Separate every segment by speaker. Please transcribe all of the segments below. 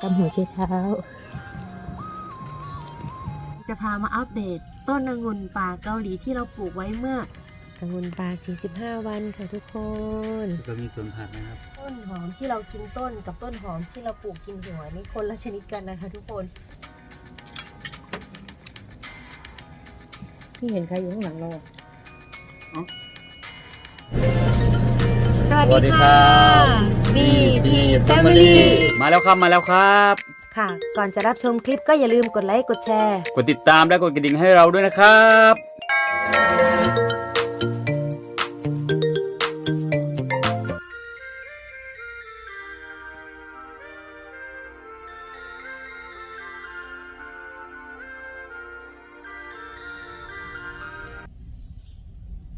Speaker 1: ตำหัวใช้เท้า
Speaker 2: จะพามาอัปเดตต้นองุ่นป่าเกาหลีที่เราปลูกไว้เมื่อ
Speaker 1: องุ่นปลา45 วันค่ะทุกคน
Speaker 3: ก็มีสวนผักนะครับ
Speaker 2: ต้นหอมที่เรากินต้นกับต้นหอมที่เราปลูกกินหัวนี่คนละชนิดกันนะคะทุกคน
Speaker 1: พี่เห็นใครอยู่ข้างหลังเราอะ
Speaker 2: สวัสดีค่ะ BP Family
Speaker 3: มาแล้วครับมาแล้วครับ
Speaker 2: ค่ะ ก่อนจะรับชมคลิปก็อย่าลืมกดไลค์กดแชร์
Speaker 3: กดติดตามและกดกระดิ่งให้เราด้วยนะครับ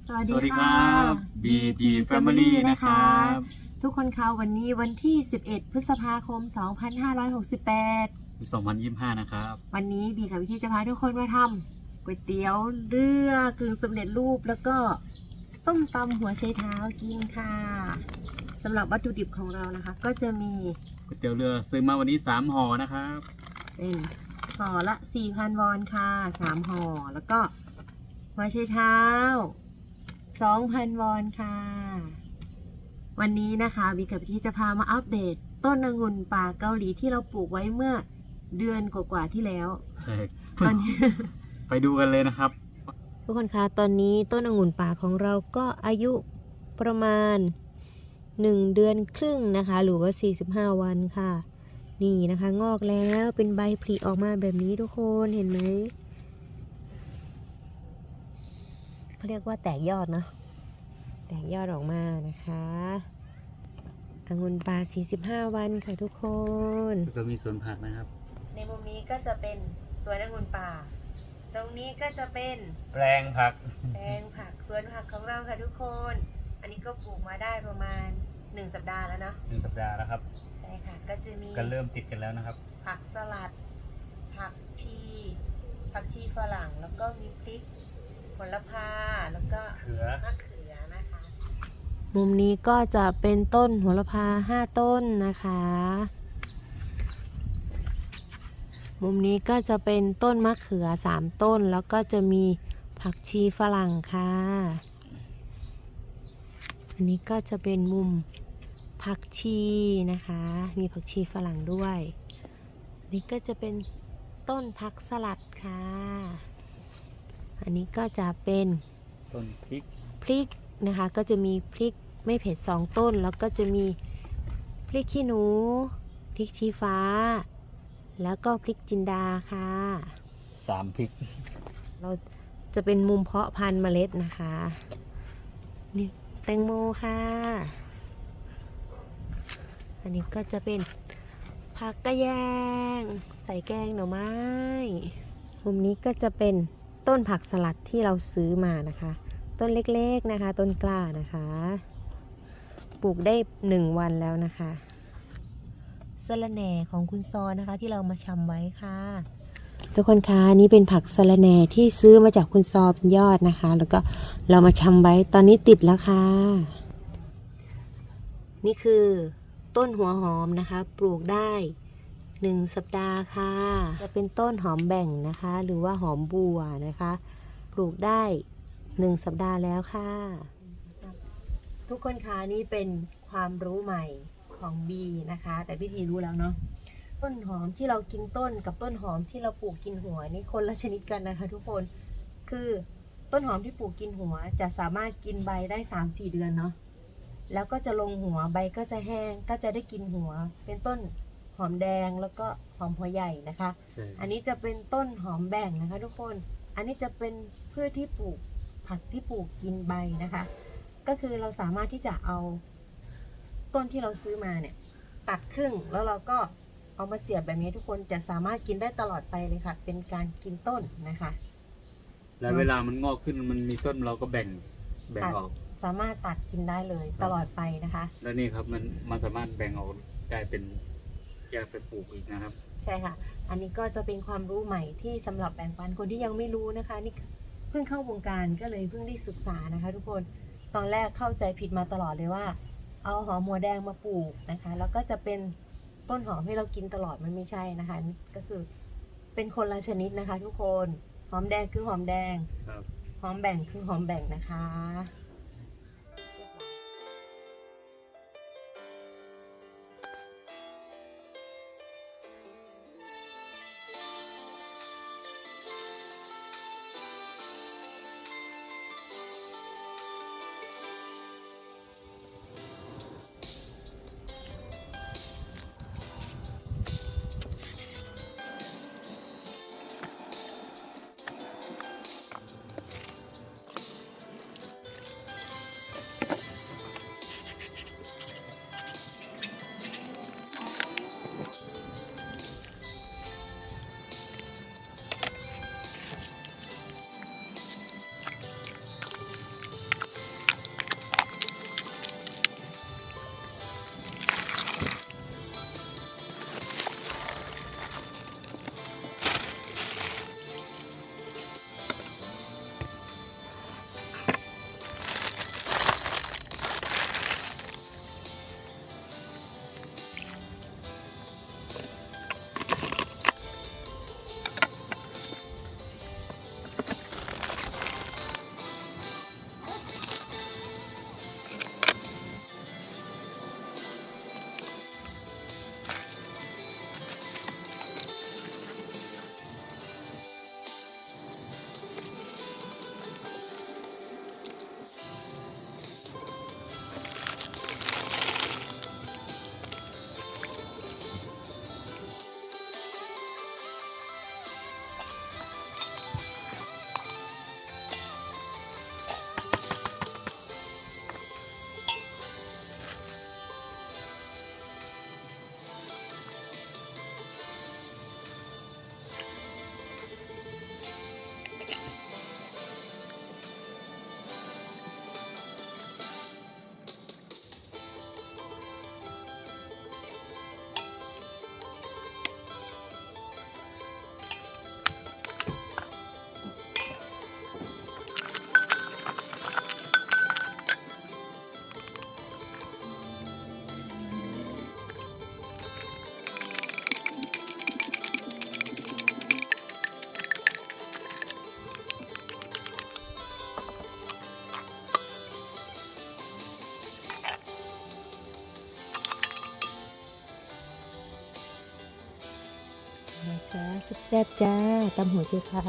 Speaker 2: สวัส
Speaker 3: สวัส
Speaker 2: ดี
Speaker 3: ดีค
Speaker 2: ค่ะ
Speaker 3: รับ BT Family นะครับ
Speaker 2: ทุกคนคะวันนี้วันที่ 11 พฤษภาคม 2568
Speaker 3: ปี2025 นะครับ
Speaker 2: วันนี้บีกับวิธีจะพาทุกคนมาทำก๋วยเตี๋ยวเรือกึ่งสำเร็จรูปแล้วก็ส้มตำหัวไชเท้ากินค่ะสำหรับวัตถุดิบของเรานะคะ ก็จะมี
Speaker 3: ก๋วยเตี๋ยวเรือซื้อมาวันนี้ 3ห่อนะครับ
Speaker 2: เป็นห่อละ 4,000 วอนค่ะ 3ห่อแล้วก็หัวไชเท้า 2,000 วอนค่ะ วันนี้นะคะบีกับวิธีจะพามาอัปเดต ต้นองุ่นป่าเกาหลีที่เราปลูกไว้เมื่อเดือนกว่าๆที่แล้ว
Speaker 3: ใช่
Speaker 2: ตอนนี้
Speaker 3: ไปดูกันเลยนะครับ
Speaker 1: ทุกคนคะตอนนี้ต้นองุ่นป่าของเราก็อายุประมาณ 1 เดือนครึ่งนะคะ หรือว่า 45 วันค่ะ นี่นะคะ งอกแล้วเป็นใบผลิออกมาแบบนี้ทุกคนเห็นไหมเขาเรียกว่าแตกยอดเนาะ แตกยอดออกมานะคะองุ่นป่า45 วันค่ะทุกคน
Speaker 3: ก็มีสวนผักนะครับ
Speaker 2: ในมุมนี้ก็จะเป็นสวนองุ่นป่า ตรงนี้ก็จะเป็น
Speaker 3: แปลงผัก
Speaker 2: แปลงผักสวนผักของเราค่ะทุกคน อันนี้ก็ปลูกมาได้ประมาณ 1 สัปดาห์แล้วเนาะ
Speaker 3: หนึ่งสัปดาห์แล้วครับ
Speaker 2: ใช่ค่ะ ก็จะมี
Speaker 3: ก็เริ่มติดกันแล้วนะครับ
Speaker 2: ผักสลัด ผักชี ผักชีฝรั่ง แล้วก็มีพริกผลพาแล้วก็
Speaker 3: เขือ
Speaker 2: มะเขือนะคะ
Speaker 1: มุมนี้ก็จะเป็นต้นโหระพาห้าต้นนะคะ มุมนี้ก็จะเป็นต้นมะเขือสามต้น แล้วก็จะมีผักชีฝรั่งค่ะ อันนี้ก็จะเป็นมุมผักชีนะคะ มีผักชีฝรั่งด้วยอันนี้ก็จะเป็นต้นผักสลัดค่ะ อันนี้ก็จะเป็น
Speaker 3: ต้นพริก
Speaker 1: พริก นะคะ ก็จะมีพริกไม่เผ็ดสองต้น แล้วก็จะมีพริกขี้หนู พริกชี้ฟ้า แล้วก็พริกจินดาค่ะ
Speaker 3: สามพริก
Speaker 1: เราจะเป็นมุมเพาะพันธุ์เมล็ดนะคะ นี่แตงโมค่ะ อันนี้ก็จะเป็นผักกระแยง ใส่แกงหน่อไม้มุมนี้ก็จะเป็นต้นผักสลัดที่เราซื้อมานะคะ ต้นเล็กๆนะคะ ต้นกล้านะคะ ปลูกได้หนึ่งวันแล้วนะคะสะระแหน่ของคุณซอนะคะ ที่เรามาชำไว้ค่ะ ทุกคนคะนี่เป็นผักสะระแหน่ที่ซื้อมาจากคุณซอเป็นยอดนะคะ แล้วก็เรามาชำไว้ตอนนี้ติดแล้วค่ะ นี่คือต้นหัวหอมนะคะ ปลูกได้หนึ่งสัปดาห์ค่ะ จะเป็นต้นหอมแบ่งนะคะ หรือว่าหอมบัวนะคะ ปลูกได้ หนึ่งสัปดาห์แล้วค่ะ
Speaker 2: ทุกคนคะนี่เป็นความรู้ใหม่ของบีนะคะ แต่พี่ทีรู้แล้วเนาะต้นหอมที่เรากินต้นกับต้นหอมที่เราปลูกกินหัวนี่คนละชนิดกันนะคะ ทุกคนคือต้นหอมที่ปลูกกินหัว จะสามารถกินใบได้สามสี่เดือนเนาะแล้วก็จะลงหัวใบก็จะแห้งก็จะได้กินหัว เป็นต้นหอมแดงแล้วก็หอมหัวใหญ่นะคะ
Speaker 3: ใช่
Speaker 2: อันนี้จะเป็นต้นหอมแบ่งนะคะ ทุกคน อันนี้จะเป็นพืชที่ปลูก ผักที่ปลูกกินใบนะคะ ก็คือเราสามารถที่จะเอาต้นที่เราซื้อมาเนี่ย ตัดครึ่งแล้วเราก็เอามาเสียบแบบนี้ทุกคนจะสามารถกินได้ตลอดไปเลยค่ะ เป็นการกินต้นนะคะ
Speaker 3: แล้วเวลามันงอกขึ้นมันมีต้นเราก็แบ่งแบ่งออก
Speaker 2: สามารถตัดกินได้เลยตลอดไปนะคะ
Speaker 3: แล้วนี่ครับมันมันสามารถแบ่งออกได้เป็นแยกไปปลูกอีกนะครับ
Speaker 2: ใช่ค่ะ อันนี้ก็จะเป็นความรู้ใหม่ที่สำหรับแบ่งปันคนที่ยังไม่รู้นะคะ นี่ เพิ่งเข้าวงการก็เลยเพิ่งได้ศึกษานะคะ ทุกคนตอนแรกเข้าใจผิดมาตลอดเลยว่า เอาหอมหัวแดงมาปลูกนะคะ แล้วก็จะเป็นต้นหอมให้เรากินตลอดมันไม่ใช่นะคะ ก็คือเป็นคนละชนิดนะคะ ทุกคนหอมแดงคือหอมแดง
Speaker 3: ครับ
Speaker 2: หอมแบ่งคือหอมแบ่งนะคะ
Speaker 1: จ้าแซ่บๆจ้าตำหัวเชื้อเท้า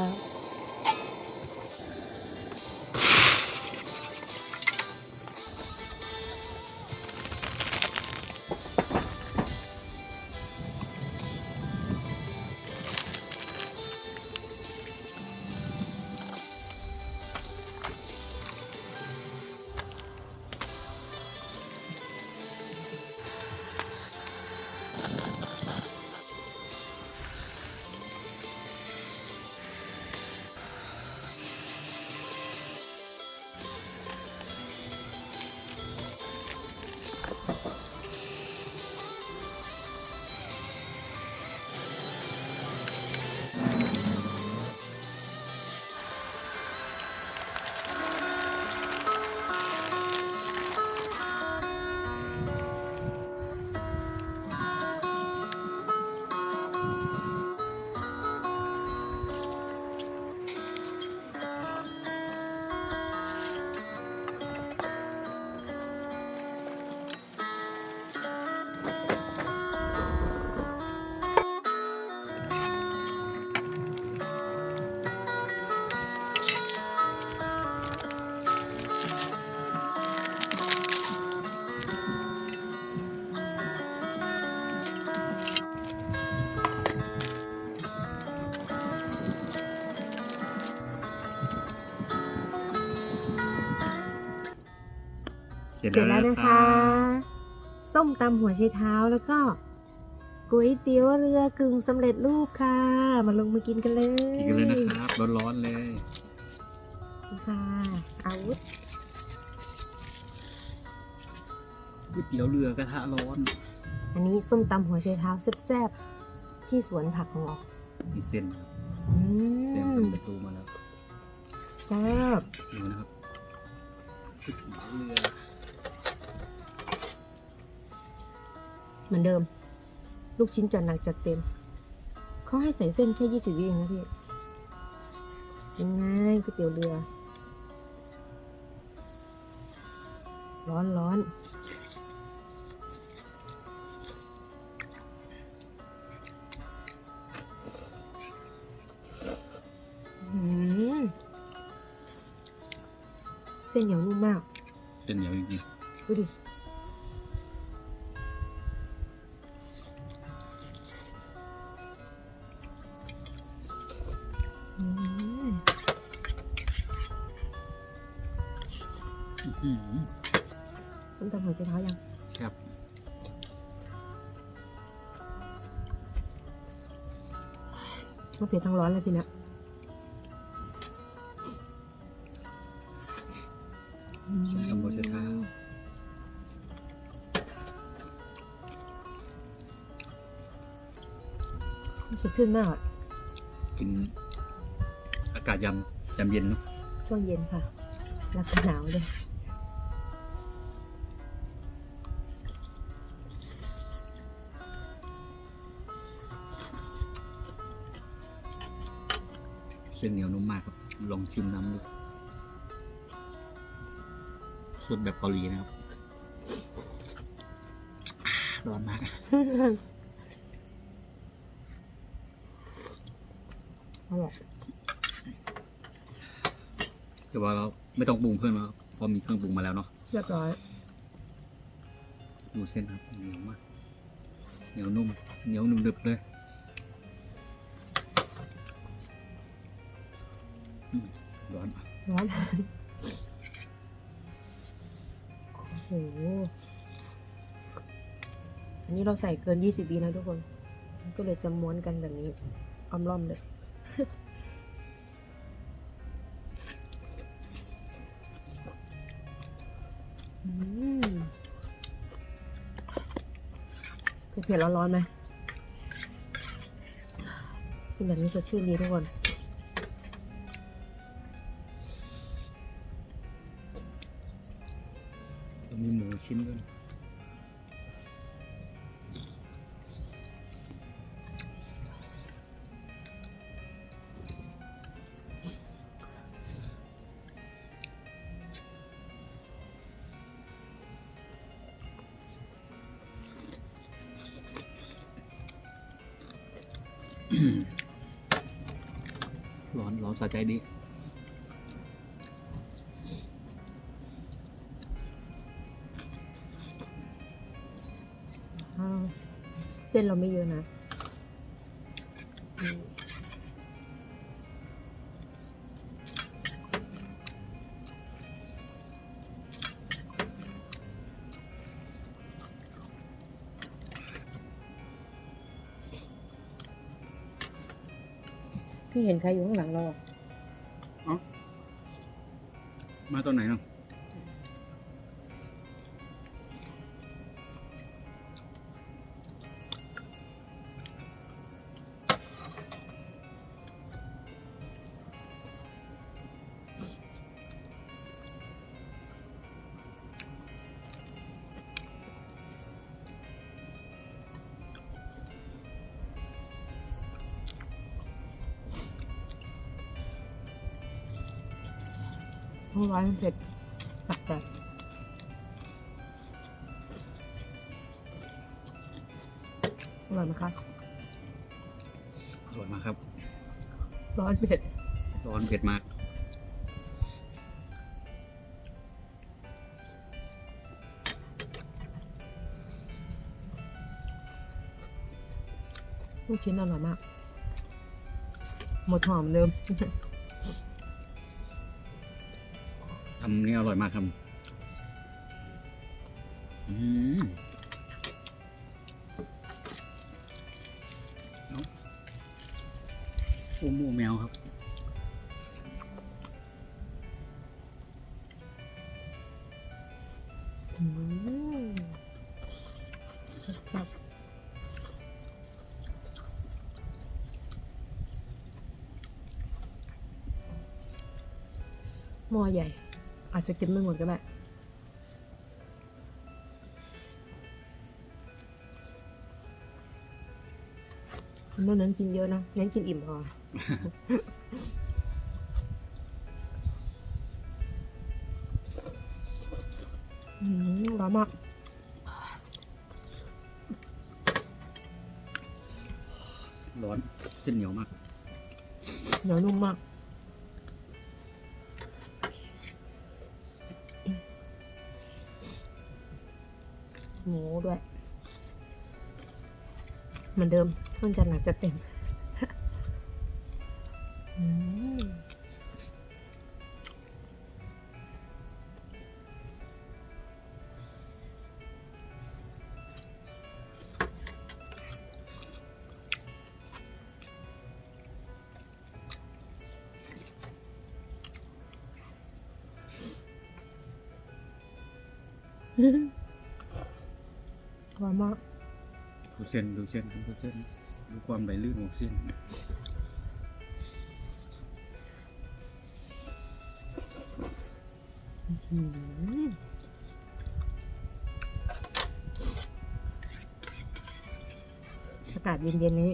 Speaker 3: เสร็จ
Speaker 1: เสร็จ
Speaker 3: แล้
Speaker 1: แล้วว
Speaker 3: นะ
Speaker 1: นะ
Speaker 3: ครั
Speaker 1: คะ
Speaker 3: บ
Speaker 1: ส้มตำหัวไชเท้าแล้วก็ก๋วยเตี๋ยวเรือกึ่งสำเร็จรูปค่ะ มาลงมือกินกันเลย
Speaker 3: กินกันเลยนะครับ ร้อนๆเลย
Speaker 1: ค่ะอาวุธ
Speaker 3: ก๋วยเตี๋ยวเรือกระทะร้อน
Speaker 1: อันนี้ส้มตำหัวไชเท้าแซ่บๆที่สวนผักของเรา
Speaker 3: มีเส้นครับ
Speaker 1: อื
Speaker 3: เส้น
Speaker 1: ม
Speaker 3: เป็นประตูมาแล้ว
Speaker 1: แซ่บ
Speaker 3: ดูนะครับก๋วยเตี๋ยวเรือ
Speaker 1: เหมือนเดิม ลูกชิ้นจัดหนักจัดเต็ม เขาให้ใส่เส้นแค่ยี่สิบวิเองนะพี่ยังไงก๋วยเตี๋ยวเรือ ร้อนร้อนอืมเส้นเหนียวนุ่มมาก
Speaker 3: เส้นเหนียวจริง
Speaker 1: ดูดิ มะเผ็ดทั้งร้อนเลยทีเนี้ยอืม
Speaker 3: ใส่ตำบลเสเท้า
Speaker 1: สดชื่นมากอะ
Speaker 3: กินอากาศยำยำเย็นเนาะ
Speaker 1: ช่วงเย็นค่ะแล้วก็หนาวเลย
Speaker 3: ส้นเหนียวนุ่มมากครับ ลองชิมน้ำดูสดแบบเกาหลีนะครับอ่าร้อนมาก
Speaker 1: อร่อย
Speaker 3: แต่ว่าเราไม่ต้องปรุงเพิ่มแล้วครับเพราะมีเครื่องปรุงมาแล้วเนาะ
Speaker 1: เรียบร้อย
Speaker 3: ดูเส้นครับเหนียวมาก เหนียวนุ่ม เหนียวนุ่มดึบเลย ร้อน
Speaker 1: อนโอ้โหอันนี้เราใส่เกิน20วินะทุกคน ก็เลยจะม้วนกันแบบนี้อ้อมร่อมเลยอืมเผ็ดร้อนๆไหมกินแบบนี้สดชื่นดีทุกคน
Speaker 3: ชิ้นด้วยนร้อนร้อนสะใจดี
Speaker 1: นเราไม่เยอะนะพี่เห็นใครอยู่ข้างหลังเราอะ
Speaker 3: มาตอนไหนเนาะ
Speaker 1: ห้องร้านมันเผ็ดสักแต่อร่อยไหมคะ
Speaker 3: อร่อยมากครับ
Speaker 1: ร้อนเผ็ด
Speaker 3: ร้อนเผ็ดมาก
Speaker 1: ลูกชิ้นอร่อยมาก หมดหอมเดิมำ
Speaker 3: นี่อร่อยมากครับอืมโอ้โมแมวครับ
Speaker 1: อืมครับหม้อใหญ่ อาจจะกินไม่หมดก็ได้
Speaker 3: อ
Speaker 1: ไม่เน้นกินเยอะนะเน้นกินอิ่มพอ อืมร้อนมาก
Speaker 3: หมู
Speaker 1: ด้วย เหมือนเดิมต้นจันทร์หนักจะเต็ม
Speaker 3: เส้นดูเส้นดูเส้นดูความไหลลื่นของเส้น
Speaker 1: อากาศเย็นๆนี้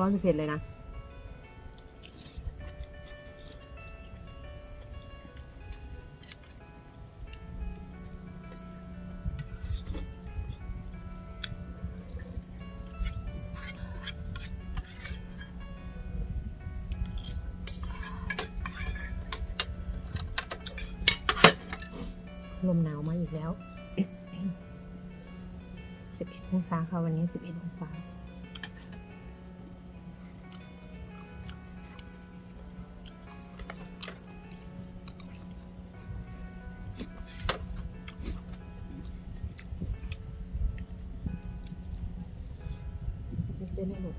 Speaker 1: ร้อนๆเผ็ดเลยนะ มีเส้นให้หมด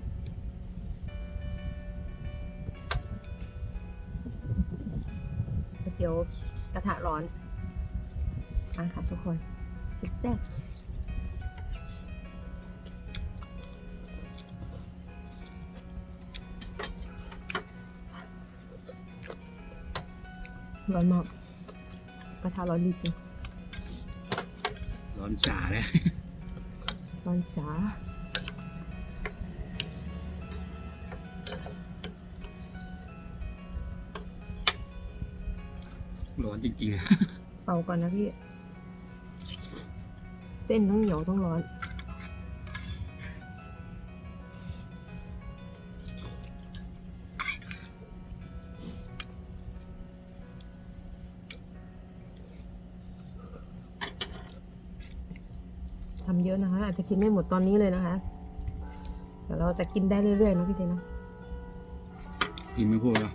Speaker 1: ก๋วยเตี๋ยวกระทะร้อนมาค่ะทุกคนสิบแซ่บร้อนมากกระทะร้อนจริง
Speaker 3: ร้อนจ๋าเลย
Speaker 1: ๆร้อนจ๋า
Speaker 3: จริงๆอะ
Speaker 1: เป่าก่อนนะพี่ เส้นต้องเหนียวต้องร้อน ทำเยอะนะคะ อาจจะกินไม่หมดตอนนี้เลยนะคะแต่เราจะกินได้เรื่อยๆนะพี่เจนะ
Speaker 3: กินไม่พูดแล้ว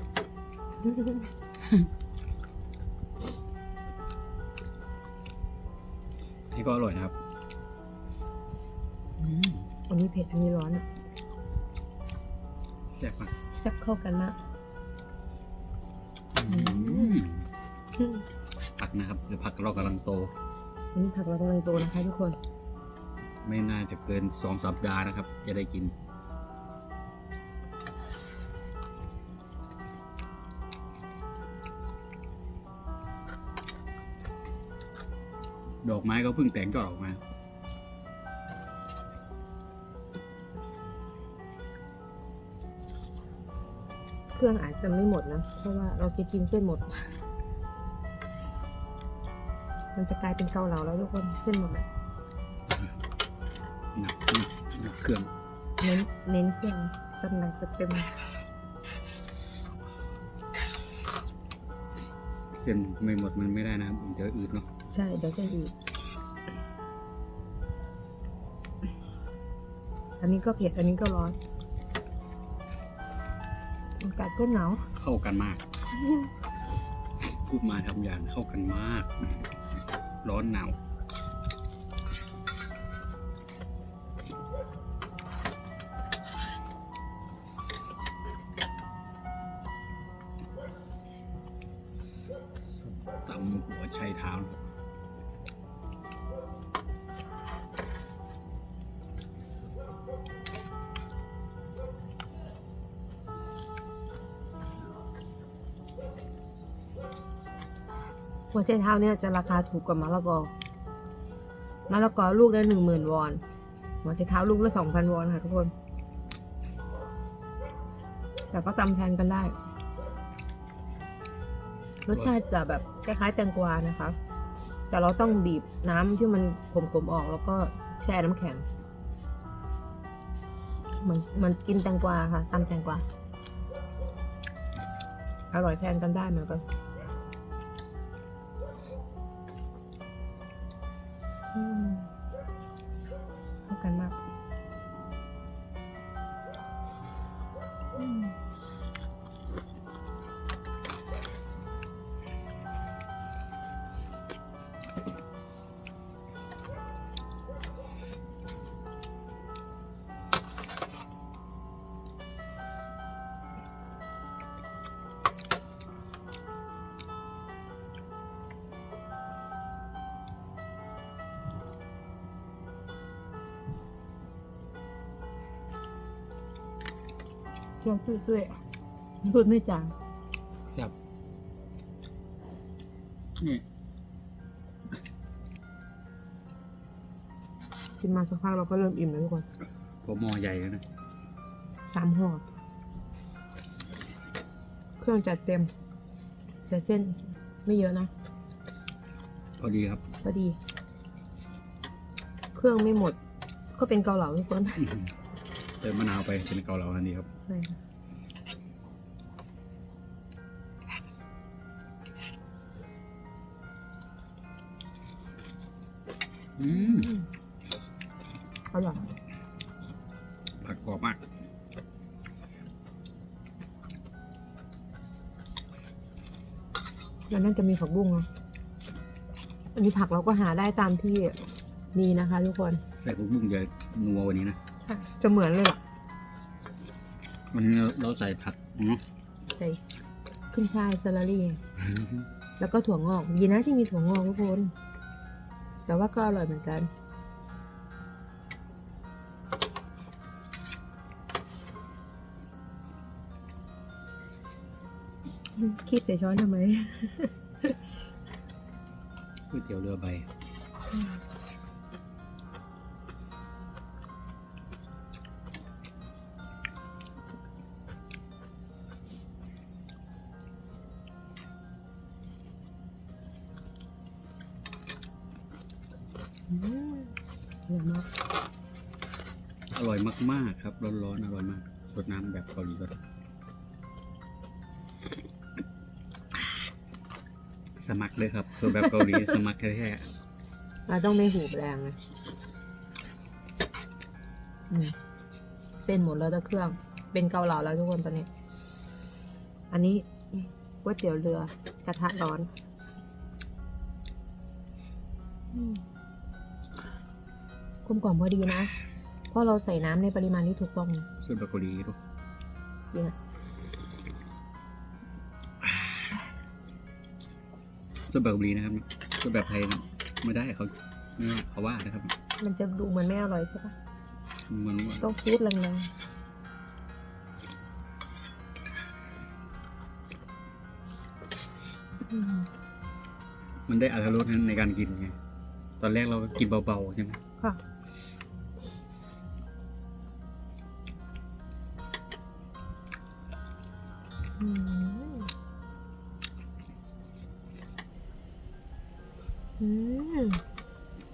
Speaker 3: ก็อร่อยนะครับอืม
Speaker 1: อันนี้เผ็ดอันนี้ร้อนอะ
Speaker 3: แซ่บมาก
Speaker 1: แซ่บเข้ากันมาก
Speaker 3: อืม
Speaker 1: อืม
Speaker 3: ผักนะครับหรือผักเรากำลังโต
Speaker 1: อันนี้ผักเรากำลังโตนะคะทุกคน
Speaker 3: ไม่น่าจะเกินสองสัปดาห์นะครับ จะได้กิน ดอกไม้ก็เพิ่งแต่งก็ออกมา
Speaker 1: เครื่องอาจจะไม่หมดนะ เพราะว่าเราจะกินเส้นหมด มันจะกลายเป็นเกาเหลาแล้วทุกคนเส้นหมดอะ
Speaker 3: หนักหนักหนักเครื่อง
Speaker 1: เน้นเน้นเครื่องจัดหนักจะเต็ม
Speaker 3: เส้นไม่หมดมันไม่ได้นะครับมันจะอืดเนาะ
Speaker 1: ใช่เดี๋ยวจะอีก อันนี้ก็เผ็ด อันนี้ก็ร้อนอากาศก็หนาว
Speaker 3: เข้ากันมาก พูดมาทำอย่างเข้ากันมาก ร้อนหนาว หัว
Speaker 1: ใจเท้าเนี่ยจะราคาถูกกว่ามะละกอมะละกอลูกละหนึ่งหมื่นวอนหัวใจเท้าลูกละสองพันวอนค่ะทุกคน แต่ก็ตำแทนกันได้ รสชาติจะแบบคล้ายๆแตงกวานะคะ แต่เราต้องบีบน้ำที่มันขมๆออกแล้วก็แช่น้ำแข็งเหมือนเหมันกินแตงกวาค่ะตำแตงกวาอร่อยแทนกันได้เหมือนกัน เคี่ยวตุ้ยๆพูดไม่จาง
Speaker 3: แซ่บนี่
Speaker 1: กินมาสักพักเราก็เริ่มอิ่มแล้วทุกคน
Speaker 3: ผมหม้อใหญ่แล้วนะ
Speaker 1: สามห่อเครื่องจัดเต็ม แต่เส้นไม่เยอะนะ
Speaker 3: พอดีครับ
Speaker 1: พอดี เครื่องไม่หมด ก็เป็นเกาเหลาทุกคน
Speaker 3: อื้อหือเติมมะนาวไปเป็นเกาเหลาทันทีครับ
Speaker 1: ใช่ค่ะ
Speaker 3: อืม
Speaker 1: อืมอร่อย
Speaker 3: ผักกรอบมาก
Speaker 1: แล้วนั่นจะมีผักบุ้งเนาะอันนี้ผักเราก็หาได้ตามที่มีนะคะทุกคน
Speaker 3: ใส่ผักบุ้งจะนัววันนี้นะ
Speaker 1: จะเหมือนเลยล่ะ
Speaker 3: วันนี้เราเราใส่ผักเนาะ
Speaker 1: ใส่ขึ้นช่ายซาลารี่ แล้วก็ถั่วงอกดีนะที่มีถั่วงอกทุกคน แต่ว่าก็อร่อยเหมือนกัน คีบใส่ช้อนทำไม
Speaker 3: ก๋วยเตี๋ยวเรือใบ
Speaker 1: มาก
Speaker 3: ครับ ร้อนๆอร่อยมากรสน้ำแบบเกาหลีก็สมัครเลยครับส่วนแบบเกาหลีสมัครแท้
Speaker 1: เราต้องไม่หูบแรงนะอืมเส้นหมดแล้วแต่เครื่อง เป็นเกาเหลาแล้วทุกคนตอนนี้ อันนี้ก๋วยเตี๋ยวเรือกระทะร้อนอืมกลมกล่อมพอดีนะ เพราะเราใส่น้ำในปริมาณที่ถูกต้อง
Speaker 3: ๆส่วนแบบเกาหลีด้วย
Speaker 1: จริงอะ
Speaker 3: ส่วนแบบเกาหลีนะครับส่วนแบบไทยนะไม่ได้เขาไม่ว่าเขาว่านะครับ
Speaker 1: มันจะดูเหมือนไม่อร่อยใช่ปะ
Speaker 3: มันว่า
Speaker 1: ต้องฟูดแรงๆอืม
Speaker 3: มันได้อรรถรสในการกินไงตอนแรกเราก็กินเบาๆใช่ไห
Speaker 1: ม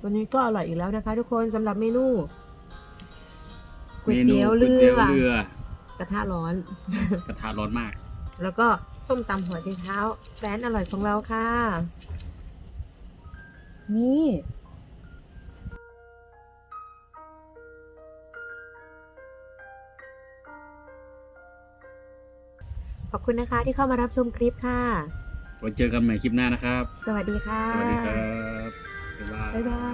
Speaker 1: วันนี้ก็อร่อยอีกแล้วนะคะ ทุกคนสำหรับเมนูก๋วยเตี๋ยวเรื
Speaker 3: ก๋วยเตี๋ยว
Speaker 1: อ
Speaker 3: เรือ ก
Speaker 1: ระทะร้อน
Speaker 3: กระทะร้อนมาก
Speaker 1: แล้วก็ส้มตำหัวไชเท้าแสนอร่อยของเราค่ะ นี่ขอบคุณนะคะที่เข้ามารับชมคลิปค่ะ
Speaker 3: ไว้เจอกันใหม่คลิปหน้านะครับ
Speaker 1: สวัสดีค่ะ
Speaker 3: สวัสดีครับ บ๊ายบาย
Speaker 1: บ๊ายบาย